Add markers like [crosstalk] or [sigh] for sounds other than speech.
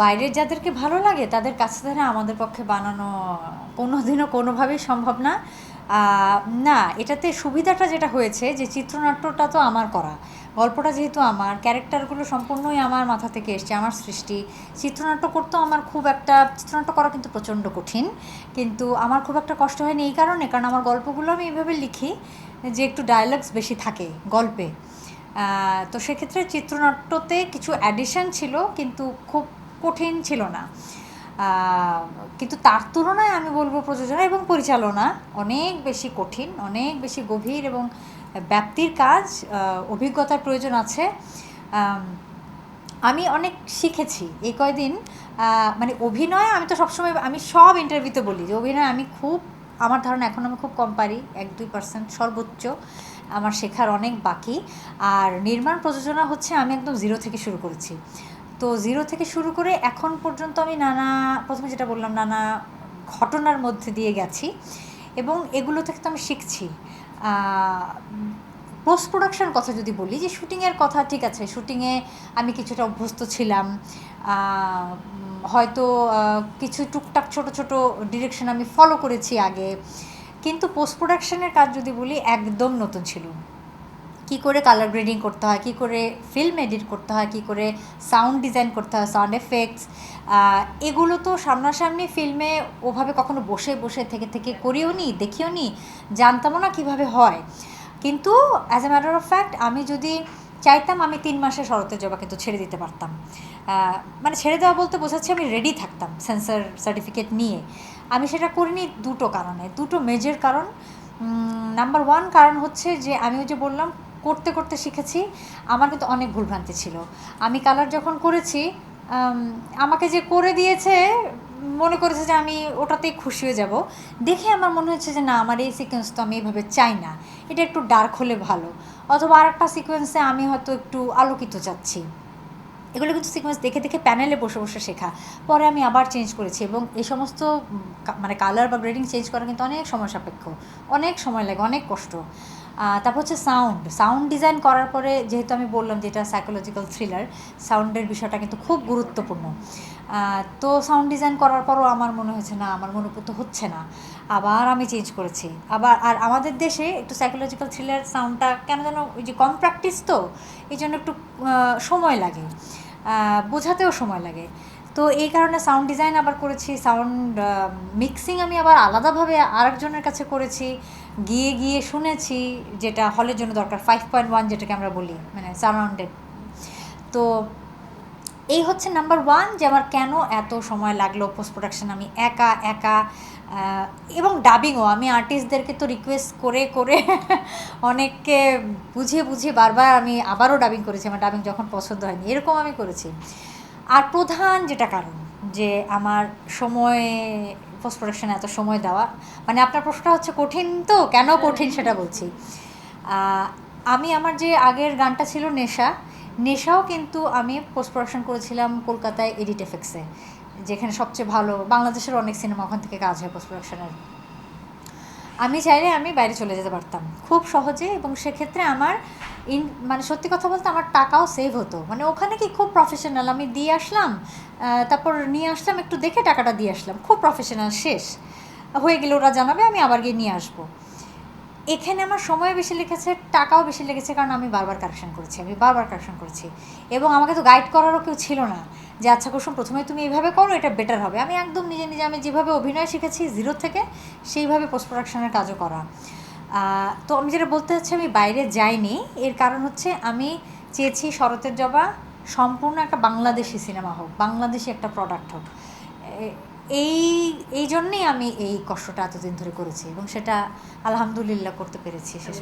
বাইরের যাদেরকে ভালো লাগে, তাদের কাছে ধরে আমাদের পক্ষে বানানো কোনোদিনও কোনোভাবেই সম্ভব না। না, এটাতে সুবিধাটা যেটা হয়েছে যে চিত্রনাট্যটা তো আমার করা। গল্পটা যেহেতু আমার, ক্যারেক্টারগুলো সম্পূর্ণই আমার মাথা থেকে এসছে, আমার সৃষ্টি। চিত্রনাট্য করতেও আমার খুব একটা, চিত্রনাট্য করা কিন্তু প্রচণ্ড কঠিন। কিন্তু আমার খুব একটা কষ্ট হয়নি এই কারণে, কারণ আমার গল্পগুলো আমি এইভাবে লিখি যে একটু ডায়ালগস বেশি থাকে গল্পে। তো সেক্ষেত্রে চিত্রনাট্যতে কিছু অ্যাডিশন ছিল, কিন্তু খুব কঠিন ছিল না। কিন্তু তার তুলনায় আমি বলব প্রযোজনা এবং পরিচালনা অনেক বেশি কঠিন, অনেক বেশি গভীর এবং ব্যাপ্তির কাজ অভিজ্ঞতার প্রয়োজন আছে। আমি অনেক শিখেছি। এই কয়দিন মানে অভিনয় আমি তো সবসময়, আমি সব ইন্টারভিউতে বলি যে অভিনয় আমি খুব, আমার ধারণা এখন আমি খুব কম পারি, এক দুই পার্সেন্ট সর্বোচ্চ আমার শেখার অনেক বাকি। আর নির্মাণ প্রযোজনা হচ্ছে আমি একদম জিরো থেকে শুরু করেছি। তো জিরো থেকে শুরু করে এখন পর্যন্ত আমি নানা, প্রথমে যেটা বললাম, নানা ঘটনার মধ্যে দিয়ে গেছি এবং এগুলো থেকে তো আমি শিখছি। পোস্ট প্রোডাকশন কথা যদি বলি, যে শুটিংয়ের কথা, ঠিক আছে শুটিংয়ে আমি কিছুটা অভ্যস্ত ছিলাম। হয়তো কিছু টুকটাক ছোট ছোট ডিরেকশন আমি ফলো করেছি আগে। কিন্তু পোস্ট প্রোডাকশানের কাজ যদি বলি, একদম নতুন ছিল কি করে কালার গ্রেডিং করতে হয়, কি করে ফিল্ম এডিট করতে হয়, কি করে সাউন্ড ডিজাইন করতে হয় সাউন্ড এফেক্টস এগুলো তো সামনাসামনি ফিল্মে ওভাবে কখনো বসে বসে থেকে থেকে করিও নি, দেখিও নি, জানতামও না কীভাবে হয়। কিন্তু as a matter of fact আমি যদি চাইতাম আমি তিন মাসে শরতের জবা কিন্তু ছেড়ে দিতে পারতাম। মানে ছেড়ে দেওয়া বলতে বোঝাচ্ছে আমি রেডি থাকতাম সেন্সার সার্টিফিকেট নিয়ে। আমি সেটা করিনি দুটো কারণে, দুটো মেজর কারণ। নাম্বার ওয়ান কারণ হচ্ছে যে আমি ওই যে বললাম করতে করতে শিখেছি, আমার কিন্তু অনেক ভুলভ্রান্তি ছিল। আমি কালার যখন করেছি আমাকে যে করে দিয়েছে, মনে করেছে যে আমি ওটাতেই খুশি হয়ে যাব। দেখে আমার মনে হচ্ছে যে না, আমার এই সিকোয়েন্স তো আমি এইভাবে চাই না। এটা একটু ডার্ক হলে ভালো। অথবা আর একটা সিকোয়েন্সে আমি হয়তো একটু আলোকিত চাচ্ছি এগুলো কিন্তু সিকোয়েন্স দেখে দেখে প্যানেলে বসে বসে শেখা। পরে আমি আবার চেঞ্জ করেছি এবং এই সমস্ত মানে কালার বা গ্রেডিং চেঞ্জ করা কিন্তু অনেক সময় সাপেক্ষ। অনেক সময় লাগে, অনেক কষ্ট। তারপর হচ্ছে সাউন্ড সাউন্ড ডিজাইন করার পরে যেহেতু আমি বললাম যে এটা সাইকোলজিক্যাল থ্রিলার সাউন্ডের বিষয়টা কিন্তু খুব গুরুত্বপূর্ণ। তো সাউন্ড ডিজাইন করার পরও আমার মনে হয়েছে, না, আমার মনোপুত হচ্ছে না। আবার আমি চেঞ্জ করেছি। আবার, আর আমাদের দেশে একটু সাইকোলজিক্যাল থ্রিলার সাউন্ডটা কেন যেন ওই যে কম প্র্যাকটিস তো, এই জন্য একটু সময় লাগে। বোঝাতেও সময় লাগে। তো এই কারণে সাউন্ড ডিজাইন আবার করেছি সাউন্ড মিক্সিং আমি আবার আলাদাভাবে আরেকজনের কাছে করেছি, গিয়ে গিয়ে শুনেছি যেটা হলের জন্য দরকার ফাইভ পয়েন্ট ওয়ান যেটাকে আমরা বলি মানে সারাউন্ডেড তো এই হচ্ছে নাম্বার ওয়ান যে আমার কেন এত সময় লাগল পোস্ট প্রোডাকশন আমি একা একা এবং ডাবিংও আমি আর্টিস্টদেরকে তো রিকোয়েস্ট করে করে [laughs] অনেককে বুঝিয়ে বুঝিয়ে বারবার আমি আবারও ডাবিং করেছি। আমার ডাবিং যখন পছন্দ হয়নি, এরকম আমি করেছি। আর প্রধান যেটা কারণ, যে আমার সময় পোস্ট প্রোডাকশনে এত সময় দেওয়া মানে আপনার প্রশ্নটা হচ্ছে কঠিন তো, কেন কঠিন সেটা বলছি। আমি আমার যে আগের গানটা ছিল নেশা, নেশাও কিন্তু আমি পোস্ট প্রোডাকশন করেছিলাম কলকাতায় এডিট এফেক্সে যেখানে সবচেয়ে ভালো, বাংলাদেশের অনেক সিনেমা ওখান থেকে কাজ হয় পোস্ট প্রোডাকশনের আমি চাইলে আমি বাইরে চলে যেতে পারতাম। খুব সহজে এবং সেক্ষেত্রে আমার ইন মানে সত্যি কথা বলতে আমার টাকাও সেভ হতো। মানে ওখানে কি খুব প্রফেশনাল আমি দিয়ে আসলাম তারপর নিয়ে আসলাম, একটু দেখে টাকাটা দিয়ে আসলাম। খুব প্রফেশনাল শেষ। হয়ে গেলে ওরা জানাবে, আমি আবার গিয়ে নিয়ে আসব। এখানে আমার সময় বেশি লেগেছে, টাকাও বেশি লেগেছে, কারণ আমি বারবার কারেকশন করেছি, আমি বারবার কারেকশন করেছি। এবং আমাকে তো গাইড করারও কেউ ছিল না। যে আচ্ছা কুসুম, প্রথমে তুমি এইভাবে করো, এটা বেটার হবে। আমি একদম নিজে নিজে, আমি যেভাবে অভিনয় শিখেছি জিরো থেকে, সেইভাবে পোস্ট প্রোডাকশনের কাজও করা। তো আমি যেটা বলতে চাচ্ছি, আমি বাইরে যাইনি। এর কারণ হচ্ছে, আমি চেয়েছি শরতের জবা সম্পূর্ণ একটা বাংলাদেশি সিনেমা হোক, বাংলাদেশি একটা প্রোডাক্ট হোক। এই এই জন্যেই আমি এই কষ্টটা এতদিন ধরে করেছি এবং সেটা আলহামদুলিল্লাহ করতে পেরেছি শেষ